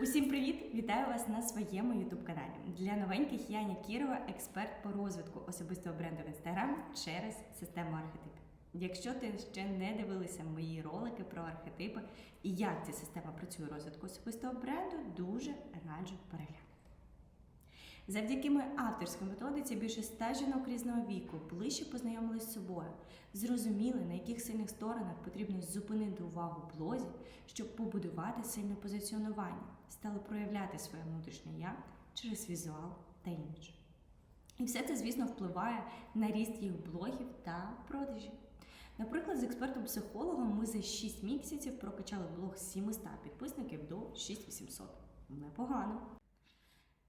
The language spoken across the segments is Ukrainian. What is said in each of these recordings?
Усім привіт! Вітаю вас на своєму youtube каналі. Для новеньких я Кірова, експерт по розвитку особистого бренду в Instagram через систему архетип. Якщо ти ще не дивилися мої ролики про архетипи і як ця система працює розвитку особистого бренду, дуже раджу переглянути. Завдяки моїй авторській методиці більше ста жінок різного віку ближче познайомились з собою, зрозуміли, на яких сильних сторонах потрібно зупинити увагу блозі, щоб побудувати сильне позиціонування, стали проявляти своє внутрішнє я через візуал та імідж. І все це, звісно, впливає на ріст їх блогів та продажів. Наприклад, з експертом-психологом ми за 6 місяців прокачали блог з 700 підписників до 6800. Непогано.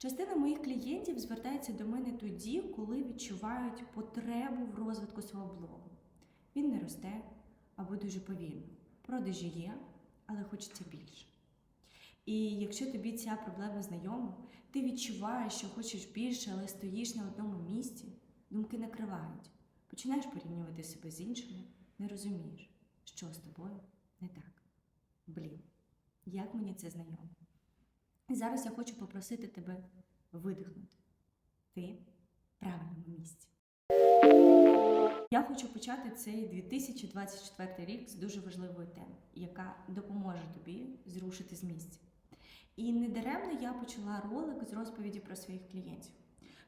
Частина моїх клієнтів звертається до мене тоді, коли відчувають потребу в розвитку свого блогу. Він не росте або дуже повільно. Продажі є, але хочеться більше. І якщо тобі ця проблема знайома, ти відчуваєш, що хочеш більше, але стоїш на одному місці, думки накривають. Починаєш порівнювати себе з іншими, не розумієш, що з тобою не так. Блін, як мені це знайомо? І зараз я хочу попросити тебе видихнути. Ти в правильному місці. Я хочу почати цей 2024 рік з дуже важливої теми, яка допоможе тобі зрушити з місця. І недаремно я почала ролик з розповіді про своїх клієнтів.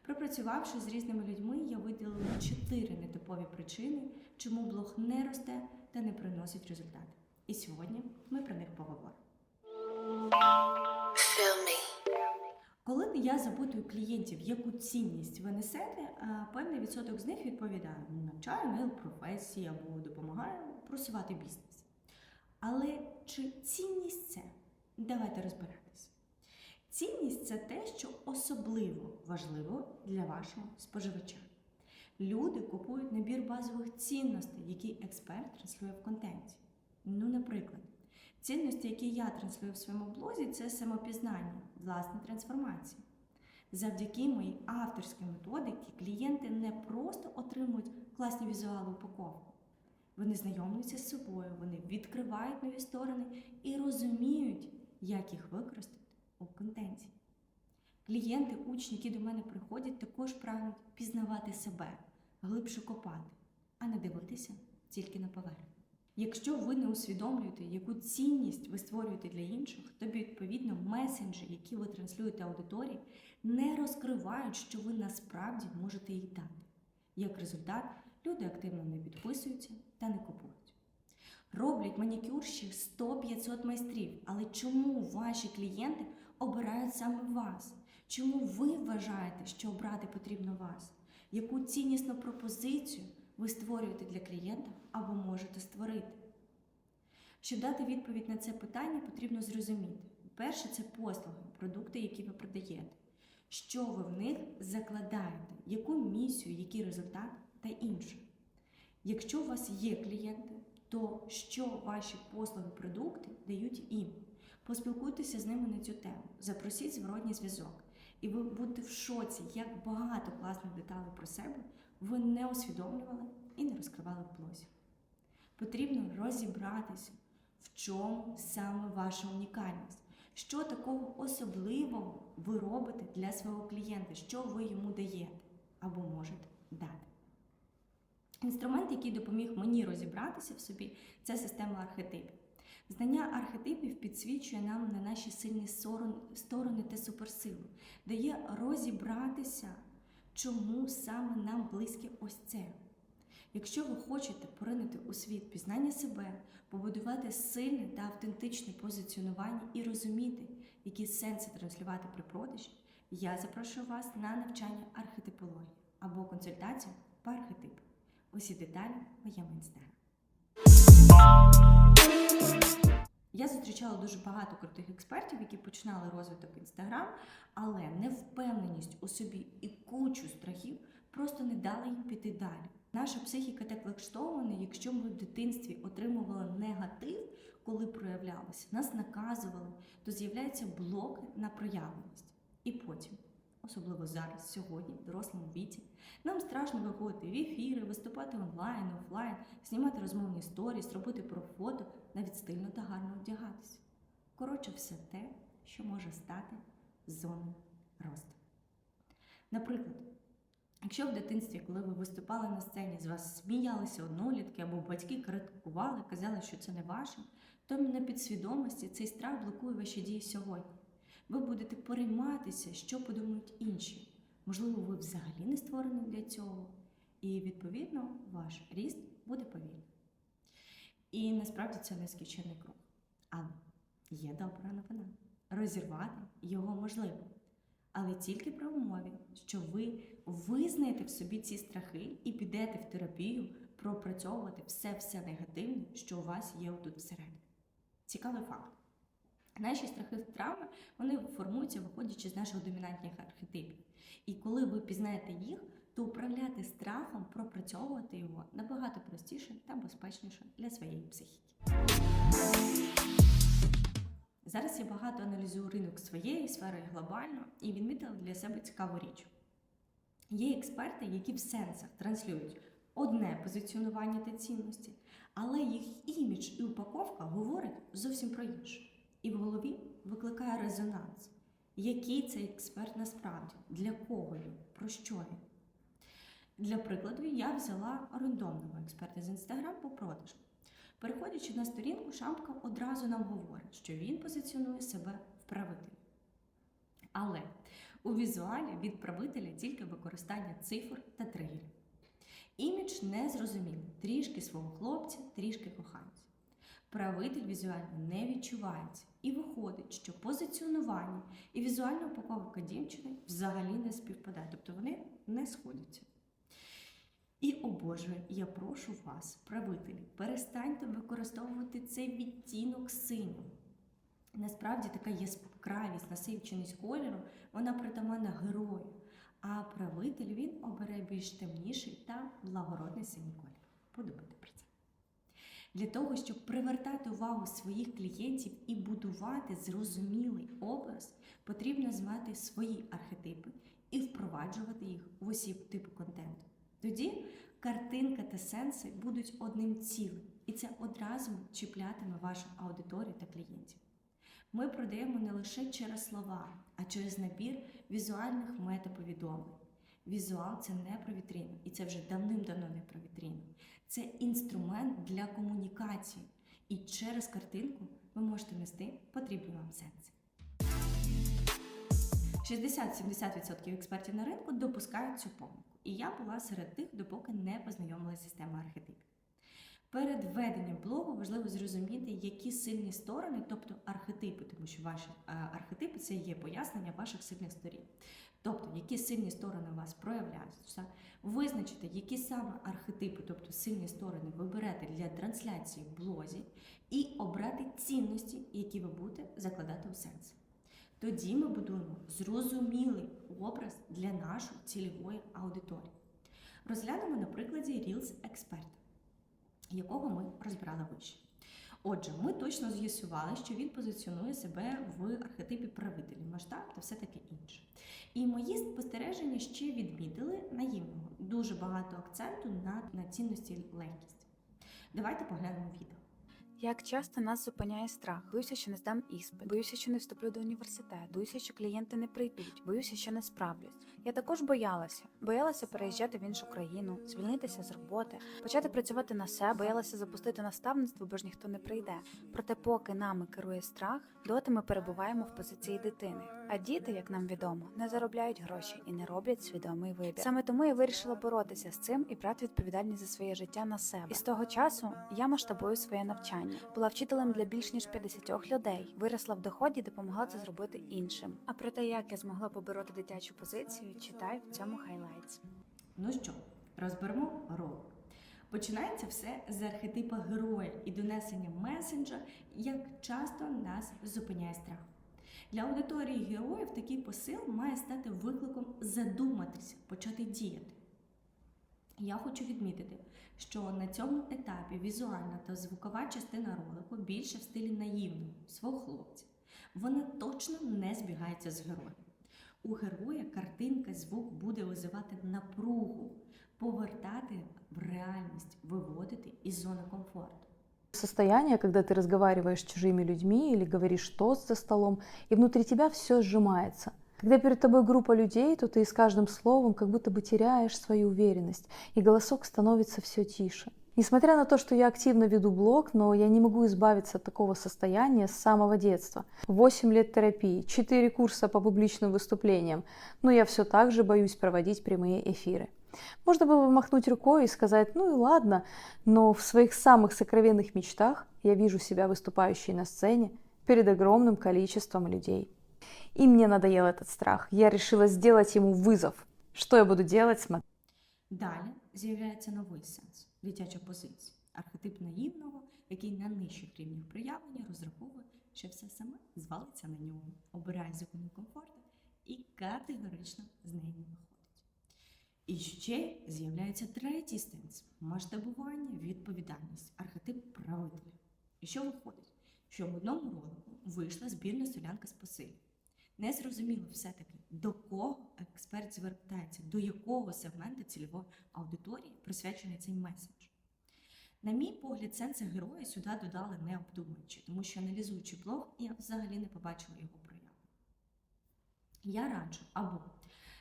Пропрацювавши з різними людьми, я виділила чотири нетипові причини, чому блог не росте та не приносить результат. І сьогодні ми про них поговоримо. Коли я запитую клієнтів, яку цінність ви несете, певний відсоток з них відповідає: «Ну, навчаю нейл професії або допомагаю просувати бізнес. Але чи цінність це? Давайте розбиратися. Цінність це те, що особливо важливо для вашого споживача. Люди купують набір базових цінностей, які експерт транслює в контенті. Ну, наприклад, Цінності, які я транслюю в своєму блозі, це самопізнання, власна трансформація. Завдяки моїй авторській методиці клієнти не просто отримують класні візуали упаковку. Вони знайомляться з собою, вони відкривають нові сторони і розуміють, як їх використати у контенті. Клієнти, учні, які до мене приходять, також прагнуть пізнавати себе, глибше копати, а не дивитися тільки на поверхню. Якщо ви не усвідомлюєте, яку цінність ви створюєте для інших, то відповідно месенджі, які ви транслюєте аудиторії, не розкривають, що ви насправді можете їй дати. Як результат, люди активно не підписуються та не купують. Роблять манікюр ще 100-500 майстрів, але чому ваші клієнти обирають саме вас? Чому ви вважаєте, що обрати потрібно вас? Яку ціннісну пропозицію ви створюєте для клієнта або можете створити? Щоб дати відповідь на це питання, потрібно зрозуміти. Перше, це послуги, продукти, які ви продаєте. Що ви в них закладаєте, яку місію, який результат та інше. Якщо у вас є клієнти, то що ваші послуги, продукти дають їм? Поспілкуйтеся з ними на цю тему, запросіть зворотній зв'язок, і ви будете в шоці, як багато класних деталей про себе ви не усвідомлювали і не розкривали в блозі. Потрібно розібратися, в чому саме ваша унікальність, що такого особливого ви робите для свого клієнта, що ви йому даєте або можете дати. Інструмент, який допоміг мені розібратися в собі, це система архетипів. Знання архетипів підсвічує нам на наші сильні сторони та суперсили, дає розібратися, чому саме нам близьке ось це. Якщо ви хочете поринути у світ пізнання себе, побудувати сильне та автентичне позиціонування і розуміти, які сенси транслювати при продажі, я запрошую вас на навчання архетипології або консультацію по архетипу. Усі деталі в моєму інстаграмі. Я зустрічала дуже багато крутих експертів, які починали розвиток інстаграм, але невпевненість у собі і кучу страхів просто не дали їм піти далі. Наша психіка так влаштована, якщо ми в дитинстві отримували негатив, коли проявлялося, нас наказували, то з'являється блок на проявленість. І потім, особливо зараз, сьогодні, в дорослому віці, нам страшно виходити в ефіри, виступати онлайн, офлайн, знімати розмовні сторіс, робити про фото, навіть стильно та гарно одягатися. Коротше, все те, що може стати зоною росту. Наприклад, якщо в дитинстві, коли ви виступали на сцені, з вас сміялися однолітки або батьки критикували, казали, що це не ваше, то на підсвідомості цей страх блокує ваші дії сьогодні. Ви будете перейматися, що подумають інші. Можливо, ви взагалі не створені для цього, і відповідно ваш ріст буде повільний. І насправді це нескінчений круг. Але є добра новина. Розірвати його можливо. Але тільки при умові, що ви визнаєте в собі ці страхи і підете в терапію пропрацьовувати все-все негативне, що у вас є тут всередині. Цікавий факт. Наші страхи травми вони формуються, виходячи з наших домінантних архетипів. І коли ви пізнаєте їх, то управляти страхом, пропрацьовувати його набагато простіше та безпечніше для своєї психіки. Зараз я багато аналізую ринок своєї сфери глобально і відмітила для себе цікаву річ. Є експерти, які в сенсах транслюють одне позиціонування та цінності, але їх імідж і упаковка говорять зовсім про інше. І в голові викликає резонанс. Який цей експерт насправді? Для кого він? Про що він? Для прикладу, я взяла рандомного експерта з інстаграм по продажу. Переходячи на сторінку, Шамка одразу нам говорить, що він позиціонує себе вправителем. Але у візуалі від правителя тільки використання цифр та тригерів. Імідж незрозумілий, трішки свого хлопця, трішки коханця. Правитель візуально не відчувається, і виходить, що позиціонування і візуальна упаковка дівчини взагалі не співпадають, тобто вони не сходяться. І, о Боже, я прошу вас, правителі, перестаньте використовувати цей відтінок синього. Насправді така яскравість, насиченість кольору, вона притаманна герою, а правитель він обере більш темніший та благородний синій колір. Подумайте про це. Для того, щоб привертати увагу своїх клієнтів і будувати зрозумілий образ, потрібно знати свої архетипи і впроваджувати їх в усі типи контенту. Тоді картинка та сенси будуть одним цілим, і це одразу чіплятиме вашу аудиторію та клієнтів. Ми продаємо не лише через слова, а через набір візуальних метаповідомлень. Візуал це не про вітрину, і це вже давним-давно не про вітрину. Це інструмент для комунікації, і через картинку ви можете нести потрібні вам сенси. 60-70% експертів на ринку допускають цю помилку. І я була серед тих, допоки не познайомилася з системою архетипів. Перед веденням блогу важливо зрозуміти, які сильні сторони, тобто архетипи, тому що ваші е, архетипи це є пояснення ваших сильних сторін. Тобто, які сильні сторони у вас проявляються, визначити, які саме архетипи, тобто сильні сторони, ви берете для трансляції в блозі, і обрати цінності, які ви будете закладати у сенс. Тоді ми будуємо зрозумілий образ для нашої цільової аудиторії. Розглянемо на прикладі Reels експерта, якого ми розбирали вище. Отже, ми точно з'ясували, що він позиціонує себе в архетипі правителів, масштаб та все таке інше. І мої спостереження ще відмітили наївного дуже багато акценту на, на цінності легкість. Давайте поглянемо відео. Як часто нас зупиняє страх? Боюся, що не здам іспит, боюся, що не вступлю до університету, боюся, що клієнти не прийдуть, боюся, що не справлюсь. Я також боялася. Боялася переїжджати в іншу країну, звільнитися з роботи, почати працювати на себе, боялася запустити наставництво, бо ж ніхто не прийде. Проте, поки нами керує страх, доти ми перебуваємо в позиції дитини. А діти, як нам відомо, не заробляють гроші і не роблять свідомий вибір. Саме тому я вирішила боротися з цим і брати відповідальність за своє життя на себе. І з того часу я масштабую своє навчання. Була вчителем для більш ніж 50 людей. Виросла в доході, допомогла це зробити іншим. А про те, як я змогла побороти дитячу позицію, читай в цьому хайлайтс. Ну що, розберемо ролик. Починається все з архетипа героя і донесення месенджа, як часто нас зупиняє страх. Для аудиторії героїв такий посил має стати викликом задуматися, почати діяти. Я хочу відмітити, що на цьому етапі візуальна та звукова частина ролику більше в стилі наївного, свого хлопця. Вона точно не збігається з героєм. У героя картинка, звук буде визивати напругу, повертати в реальність, виводити із зони комфорту. Состояние, когда ты разговариваешь с чужими людьми или говоришь тост за столом, и внутри тебя все сжимается. Когда перед тобой группа людей, то ты с каждым словом как будто бы теряешь свою уверенность, и голосок становится все тише. Несмотря на то, что я активно веду блог, но я не могу избавиться от такого состояния с самого детства. 8 лет терапии, 4 курса по публичным выступлениям, но я все так же боюсь проводить прямые эфиры. Можно было бы махнуть рукой и сказать, ну и ладно, но в своих самых сокровенных мечтах я вижу себя выступающей на сцене перед огромным количеством людей. И мне надоел этот страх. Я решила сделать ему вызов. Что я буду делать? Смотри. Далі з'являється новий сенс дитяча позиція, архетип наївного, який на нижчих рівнях проявлення розраховує, що все саме звалиться на нього, обирає зону комфорту і категорично з неї не виходить. І ще з'являється третій сенс масштабування, відповідальність, архетип правителя. І що виходить? Що в одному ролику вийшла збірна солянка з посилів. Не зрозуміло все-таки, до кого експерт звертається, до якого сегменту цільової аудиторії присвячений цей меседж. На мій погляд, сенси героя сюди додали не обдумуючи, тому що аналізуючи блог, я взагалі не побачила його прояву. Я раджу або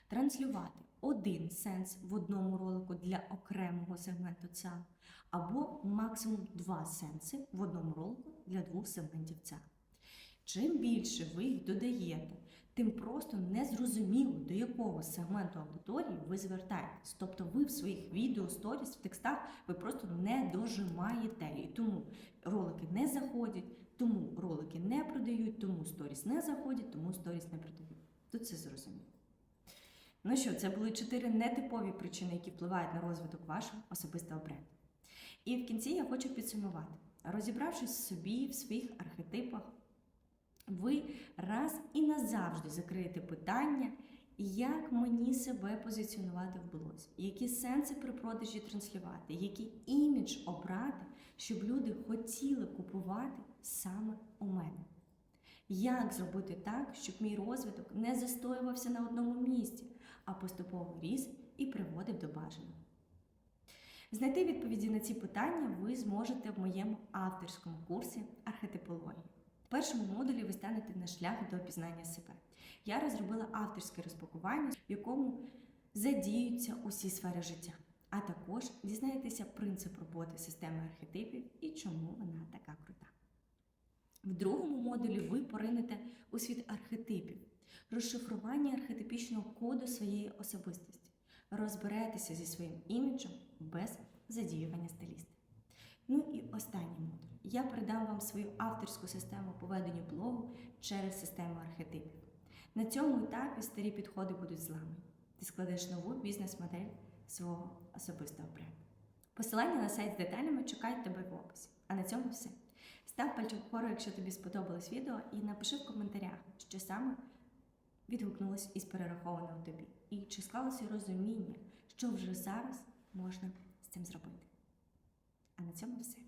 транслювати один сенс в одному ролику для окремого сегменту ЦА, або максимум два сенси в одному ролику для двох сегментів ЦА. Чим більше ви їх додаєте, тим просто незрозуміло, до якого сегменту аудиторії ви звертаєтесь. Тобто ви в своїх відео, сторіс, в текстах ви просто не дожимаєте. І тому ролики не заходять, тому ролики не продають, тому сторіс не заходять, тому сторіс не продають. Тут це зрозуміло. Ну що, це були чотири нетипові причини, які впливають на розвиток вашого особистого бренду. І в кінці я хочу підсумувати, розібравшись собі, в своїх архетипах, ви раз і назавжди закриєте питання, як мені себе позиціонувати в блозі, які сенси при продажі транслювати, який імідж обрати, щоб люди хотіли купувати саме у мене. Як зробити так, щоб мій розвиток не застоювався на одному місці, а поступово ріс і приводив до бажаного? Знайти відповіді на ці питання ви зможете в моєму авторському курсі архетипології. В першому модулі ви станете на шлях до пізнання себе. Я розробила авторське розпакування, в якому задіються усі сфери життя. А також дізнаєтеся принцип роботи системи архетипів і чому вона така крута. В другому модулі ви поринете у світ архетипів, розшифрування архетипічного коду своєї особистості, розберетеся зі своїм іміджем без задіювання стиліста. Ну і останній модуль. Я передам вам свою авторську систему по веденню блогу через систему архетипів. На цьому етапі старі підходи будуть зламані. Ти складеш нову бізнес-модель свого особистого бренду. Посилання на сайт з деталями чекають тебе в описі. А на цьому все. Став пальчик вгору, якщо тобі сподобалось відео, і напиши в коментарях, що саме відгукнулось із перерахованого тобі. І чи склалося розуміння, що вже зараз можна з цим зробити. А на цьому все.